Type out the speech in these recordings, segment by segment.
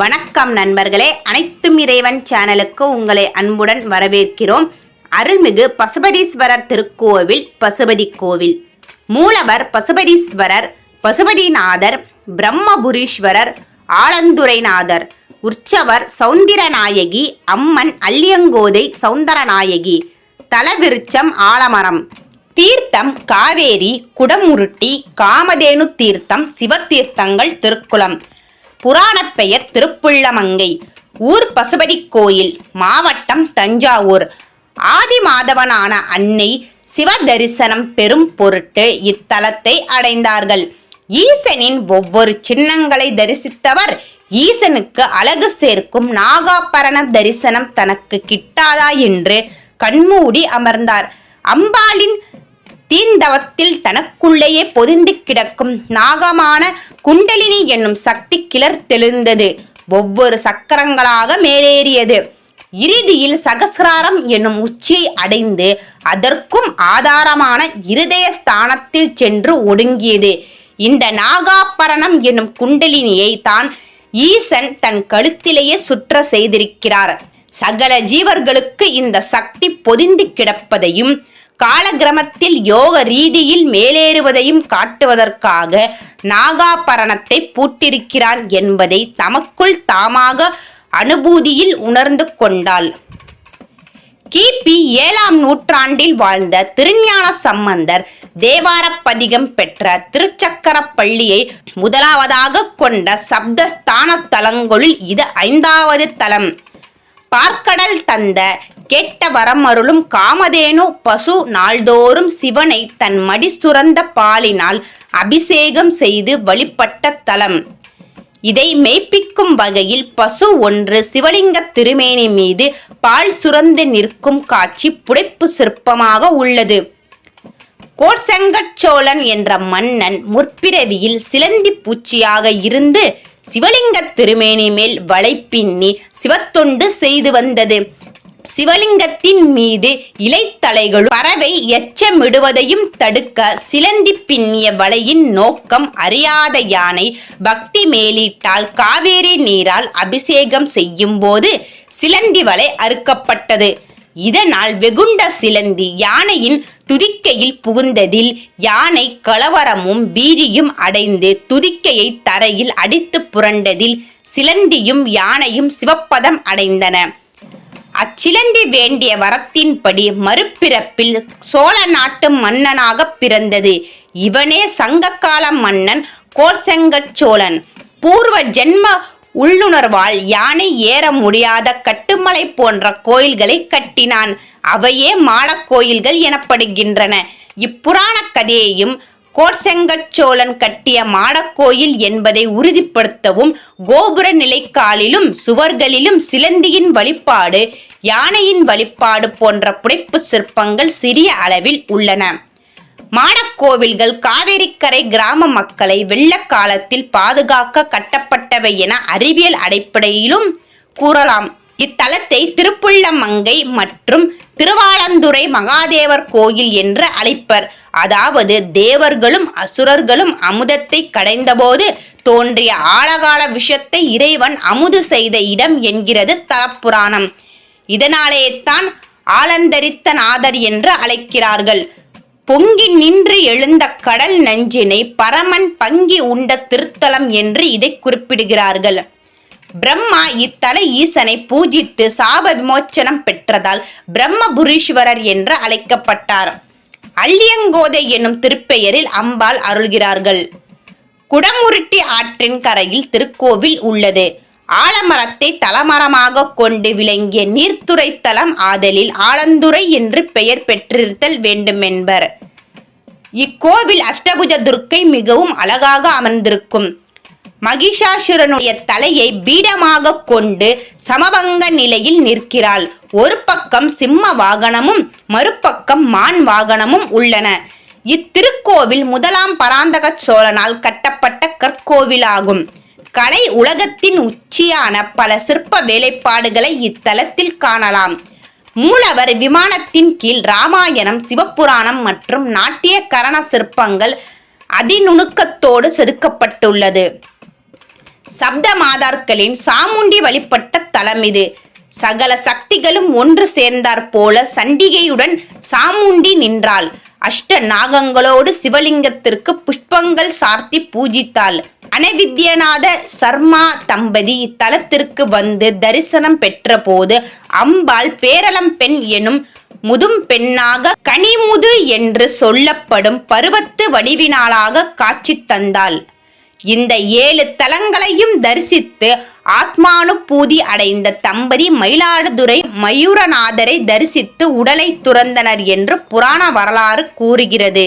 வணக்கம் நண்பர்களே. அனைத்தும் இறைவன் சேனலுக்கு உங்களை அன்புடன் வரவேற்கிறோம். அருள்மிகு பசுபதீஸ்வரர் திருக்கோவில் பசுபதி கோவில். மூலவர் பசுபதீஸ்வரர் பசுபதிநாதர் பிரம்மபுரீஸ்வரர் ஆலந்துரைநாதர். உற்சவர் சௌந்திரநாயகி அம்மன் அள்ளியங்கோதை சௌந்தரநாயகி. தலவிருச்சம் ஆலமரம். தீர்த்தம் காவேரி குடமுருட்டி காமதேனு தீர்த்தம் சிவதீர்த்தங்கள் திருக்குளம். புராணப் பெயர் திருப்புள்ளமங்கை. ஊர் பசுபதி கோயில் மாவட்டம் தஞ்சாவூர். ஆதி மாதவனான அன்னை சிவ தரிசனம் பெறும் பொருட்டு இத்தலத்தை அடைந்தார்கள். ஈசனின் ஒவ்வொரு சின்னங்களை தரிசித்தவர் ஈசனுக்கு அழகு சேர்க்கும் நாகாபரண தரிசனம் தனக்கு கிட்டாதா என்று கண்மூடி அமர்ந்தார். அம்பாளின் தீந்தவத்தில் தனக்குள்ளேயே பொதிந்து கிடக்கும் நாகமான குண்டலினி என்னும் சக்தி கிளர்த்தெழுந்தது ஒவ்வொரு சக்கரங்களாக மேலேறியது. இறுதியில் சகசிராரம் என்னும் உச்சியை அடைந்து அதற்கும் ஆதாரமான இருதய ஸ்தானத்தில் சென்று ஒடுங்கியது. இந்த நாகாபரணம் என்னும் குண்டலினியை தான் ஈசன் தன் கழுத்திலேயே சுற்ற செய்திருக்கிறார். சகல ஜீவர்களுக்கு இந்த சக்தி பொதிந்து கிடப்பதையும் காலகிரமத்தில் யோக ரீதியில் மேலேறுவதையும் காட்டுவதற்காக நாகாபரணத்தை பூட்டிருக்கிறான் என்பதை தமக்குள் தாமாக அனுபூதியில் உணர்ந்து கொண்டாள். கிபி ஏழாம் நூற்றாண்டில் வாழ்ந்த திருஞான சம்பந்தர் தேவார பதிகம் பெற்ற திருச்சக்கர பள்ளியை முதலாவதாக கொண்ட சப்தஸ்தான தலங்களுள் இது ஐந்தாவது தலம். பார்க்கடல் தந்த கேட்ட வரமருளும் காமதேனு பசு நாள்தோறும் சிவனை தன் மடி சுரந்த பாலினால் அபிஷேகம் செய்து வழிபட்ட தலம். இதை மெய்ப்பிக்கும் வகையில் பசு ஒன்று சிவலிங்க திருமேனி மீது பால் சுரந்து நிற்கும் காட்சி புடைப்பு சிற்பமாக உள்ளது. கோட்சங்கச்சோழன் என்ற மன்னன் முற்பிறவியில் சிலந்தி பூச்சியாக இருந்து சிவலிங்க திருமேனி மேல் வலை பின்னி சிவத்தொண்டு செய்து வந்தது. சிவலிங்கத்தின் மீது இலைத்தலைகளும் பறவை எச்சமிடுவதையும் தடுக்க சிலந்தி பின்னிய வலையின் நோக்கம் அறியாத யானை பக்தி மேலிட்டால் காவேரி நீரால் அபிஷேகம் செய்யும் போது சிலந்தி வலை அறுக்கப்பட்டது. இதனால் வெகுண்ட சிலந்தி யானையின் துதிக்கையில் புகுந்ததில் யானை கலவரமும் பீதியும் அடைந்து துதிக்கையை தரையில் அடித்து புரண்டதில் சிலந்தியும் யானையும் சிவப்பதம் அடைந்தன. அச்சிலந்தி வேண்டிய வரத்தின்படி மறுபிறப்பில் சோழ நாட்டு மன்னனாக பிறந்தது. இவனே சங்ககால மன்னன் கோர்செங்கச் சோழன். பூர்வ ஜென்ம உள்ளுணர்வால் யானை ஏற முடியாத கட்டுமலை போன்ற கோயில்களை கட்டினான். அவையே மாடக் கோயில்கள் எனப்படுகின்றன. இப்புராண கதையையும் கோட்செங்கச் சோழன் கட்டிய மாடக்கோயில் என்பதை உறுதிப்படுத்தவும் கோபுர நிலைக்காலிலும் சுவர்களிலும் சிலந்தியின் வழிபாடு யானையின் வழிபாடு போன்ற புடைப்பு சிற்பங்கள் சிறிய அளவில் உள்ளன. மாடக்கோவில்கள் காவேரிக்கரை கிராம மக்களை வெள்ள காலத்தில் பாதுகாக்க கட்டப்பட்டவை என அறிவியல் அடிப்படையிலும் கூறலாம். இத்தலத்தை திருப்புள்ளமங்கை மற்றும் திருவாளந்துறை மகாதேவர் கோயில் என்று அழைப்பர். அதாவது தேவர்களும் அசுரர்களும் அமுதத்தை கடைந்தபோது தோன்றிய ஆழகால விஷத்தை இறைவன் அமுது செய்த இடம் என்கிறது தலப்புராணம். இதனாலே தான் ஆலந்தரித்த நாதர் என்று அழைக்கிறார்கள். பொங்கி நின்று எழுந்த கடல் நஞ்சினை பரமன் பங்கி உண்ட திருத்தலம் என்று இதை குறிப்பிடுகிறார்கள். பிரம்மா இத்தல ஈசனை பூஜித்து சாப விமோச்சனம் பெற்றதால் பிரம்மபுரீஸ்வரர் என்று அழைக்கப்பட்டார். அள்ளியங்கோதை என்னும் திருப்பெயரில் அம்பாள் அருள்கிறார்கள். குடமுருட்டி ஆற்றின் கரையில் திருக்கோவில் உள்ளது. ஆலமரத்தை தலமரமாக கொண்டு விளங்கிய நீர்த்துறை தலம் ஆதலில் ஆலந்துறை என்று பெயர் பெற்றிருத்தல் வேண்டுமென்பர். இக்கோவில் அஷ்டபுஜ துர்க்கை மிகவும் அழகாக அமர்ந்திருக்கும். மகிஷாசுரனுடைய தலையை பீடமாக கொண்டு சமபங்க நிலையில் நிற்கிறாள். ஒரு பக்கம் சிம்ம வாகனமும் மறுபக்கம் மான் வாகனமும் உள்ளன. இத்திருக்கோவில் முதலாம் பராந்தக சோழனால் கட்டப்பட்ட கற்கோவிலாகும். கலை உலகத்தின் உச்சியான பல சிற்ப வேலைப்பாடுகளை இத்தலத்தில் காணலாம். மூலவர் விமானத்தின் கீழ் ராமாயணம் சிவபுராணம் மற்றும் நாட்டிய கரண சிற்பங்கள் அதிநுணுக்கத்தோடு செதுக்கப்பட்டுள்ளது. சப்த மாதார்களின் சாமுண்டி வழிபட்ட தலம் இது. சகல சக்திகளும் ஒன்று சேர்ந்தாற் போல சண்டிகையுடன் சாமுண்டி நின்றாள். அஷ்ட நாகங்களோடு சிவலிங்கத்திற்கு புஷ்பங்கள் சார்த்தி பூஜித்தாள். அனவித்யநாத சர்மா தம்பதி இத்தலத்திற்கு வந்து தரிசனம் பெற்றபோது அம்பாள் பேரளம் பெண் எனும் முதும் பெண்ணாக கனிமுது என்று சொல்லப்படும் பருவத்து வடிவினாளாக காட்சி தந்தாள். இந்த ஏழு தலங்களையும் தரிசித்து ஆத்மானுபூதி அடைந்த தம்பதி மயிலாடுதுறை மயூரநாதரை தரிசித்து உடலை துறந்தனர் என்று புராண வரலாறு கூறுகிறது.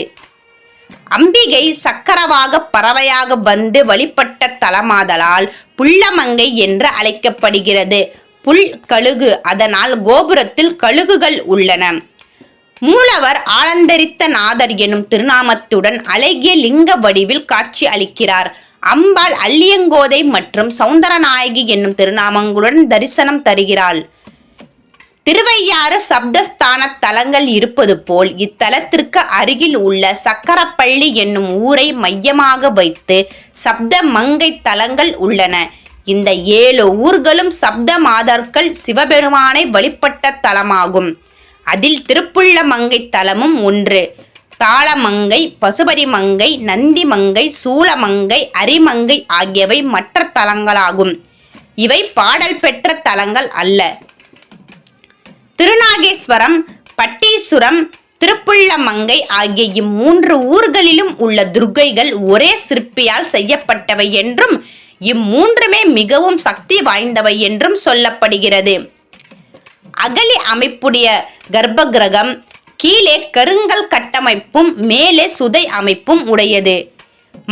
அம்பிகை சக்கரவாக பறவையாக வந்து வழிபட்ட தலமாதலால் புள்ளமங்கை என்று அழைக்கப்படுகிறது. புல் கழுகு. அதனால் கோபுரத்தில் கழுகுகள் உள்ளன. மூலவர் ஆலந்தரித்த நாதர் எனும் திருநாமத்துடன் அழகிய லிங்க வடிவில் காட்சி அளிக்கிறார். அம்பாள் அல்லியங்கோதை மற்றும் சௌந்தரநாயகி என்னும் திருநாமங்களுடன் தரிசனம் தருகிறாள். திருவையாறு சப்தஸ்தான தலங்கள் இருப்பது போல் இத்தலத்திற்கு அருகில் உள்ள சக்கரப்பள்ளி என்னும் ஊரை மையமாக வைத்து சப்த மங்கை தலங்கள் உள்ளன. இந்த ஏழு ஊர்களும் சப்த மாதர்கள் சிவபெருமானை வழிபட்ட தலமாகும். அதில் திருப்புள்ள மங்கை தலமும் ஒன்று. தாளமங்கை பசுபதி மங்கை நந்தி மங்கை சூளமங்கை அரிமங்கை ஆகியவை மற்ற தலங்களாகும். இவை பாடல் பெற்ற தலங்கள் அல்ல. திருநாகேஸ்வரம் பட்டீசுரம் திருப்புள்ளமங்கை ஆகிய இம்மூன்று ஊர்களிலும் உள்ள துர்க்கைகள் ஒரே சிற்பியால் செய்யப்பட்டவை என்றும் இம்மூன்றுமே மிகவும் சக்தி வாய்ந்தவை என்றும் சொல்லப்படுகிறது. அகலி அமைப்புடைய கர்ப்பகிரகம் கீழே கருங்கல் கட்டமைப்பும் மேலே சுதை அமைப்பும் உடையது.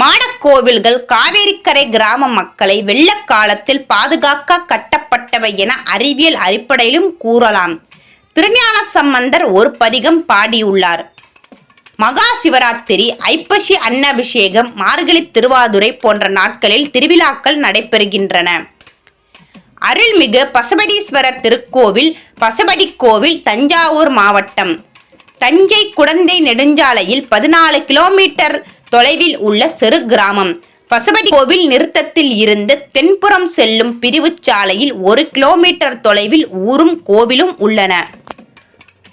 மாடக்கோவில்கள் காவேரிக்கரை கிராம மக்களை வெள்ளக்காலத்தில் பாதுகாக்க கட்டப்பட்டவை என அறிவியல் அடிப்படையிலும் கூறலாம். திருஞான சம்பந்தர் ஒரு பதிகம் பாடியுள்ளார். மகா சிவராத்திரி ஐப்பசி அன்னபிஷேகம் மார்கழி திருவாதுரை போன்ற நாட்களில் திருவிழாக்கள் நடைபெறுகின்றன. அருள்மிகு பசுபதீஸ்வரர் திருக்கோவில் பசுபதி கோவில் தஞ்சாவூர் மாவட்டம். தஞ்சை குடந்தை நெடுஞ்சாலையில் பதினாலு கிலோமீட்டர் தொலைவில் உள்ள சிறு கிராமம். பசுபதி கோவில் நிறுத்தத்தில் இருந்து தென்புறம் செல்லும் பிரிவுச் சாலையில் ஒரு கிலோமீட்டர் தொலைவில் ஊரும் கோவிலும் உள்ளன.